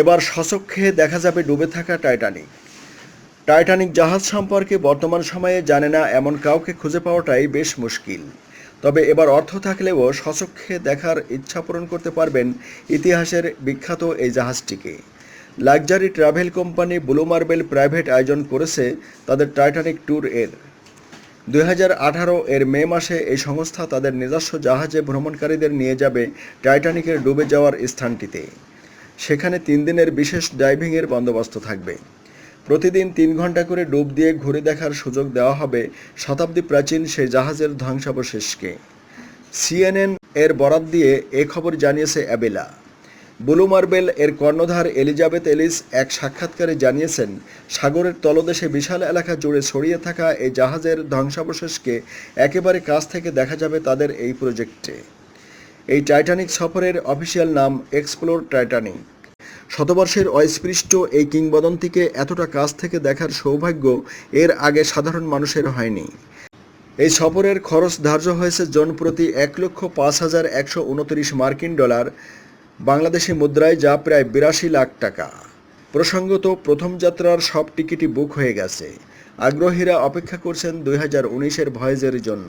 এবার সচক্ষে দেখা যাবে ডুবে থাকা টাইটানিক। টাইটানিক জাহাজ সম্পর্কে বর্তমান সময়ে জানে না এমন কাউকে খুঁজে পাওয়াটাই বেশ মুশকিল। তবে এবার অর্থ থাকলেও সচক্ষে দেখার ইচ্ছা পূরণ করতে পারবেন ইতিহাসের বিখ্যাত এই জাহাজটিকে। Luxury travel company Blue Marble Private আয়োজন করেছে তাদের টাইটানিক ট্যুর এর। দুই হাজার আঠারো এর মে মাসে এই সংস্থা তাদের নিজস্ব জাহাজে ভ্রমণকারীদের নিয়ে যাবে টাইটানিকের ডুবে যাওয়ার স্থানটিতে। সেখানে তিন দিনের বিশেষ ডাইভিংয়ের বন্দোবস্ত থাকবে। প্রতিদিন তিন ঘণ্টা করে ডুব দিয়ে ঘুরে দেখার সুযোগ দেওয়া হবে শতাব্দী প্রাচীন সেই জাহাজের ধ্বংসাবশেষকে। সিএনএন এর বরাত দিয়ে এ খবর জানিয়েছে অ্যাবেলা। ব্লু মার্বেল এর কর্ণধার এলিজাবেথ এলিস এক সাক্ষাৎকারে জানিয়েছেন, সাগরের তলদেশে বিশাল এলাকা জুড়ে ছড়িয়ে থাকা এই জাহাজের ধ্বংসাবশেষকে একেবারে কাছ থেকে দেখা যাবে তাদের এই প্রজেক্টে। এই টাইটানিক সফরের অফিসিয়াল নাম এক্সপ্লোর টাইটানিক। শতবর্ষের অস্পৃষ্ট এই কিংবদন্তিকে এতটা কাছ থেকে দেখার সৌভাগ্য এর আগে সাধারণ মানুষের হয়নি। এই সফরের খরচ ধার্য হয়েছে জন প্রতি এক লক্ষ পাঁচ হাজার একশো উনত্রিশ মার্কিন ডলার, বাংলাদেশি মুদ্রায় যা প্রায় বিরাশি লাখ টাকা। প্রসঙ্গত, প্রথম যাত্রার সব টিকিটই বুক হয়ে গেছে। আগ্রহীরা অপেক্ষা করছেন দুই হাজার উনিশের ভয়েজের জন্য।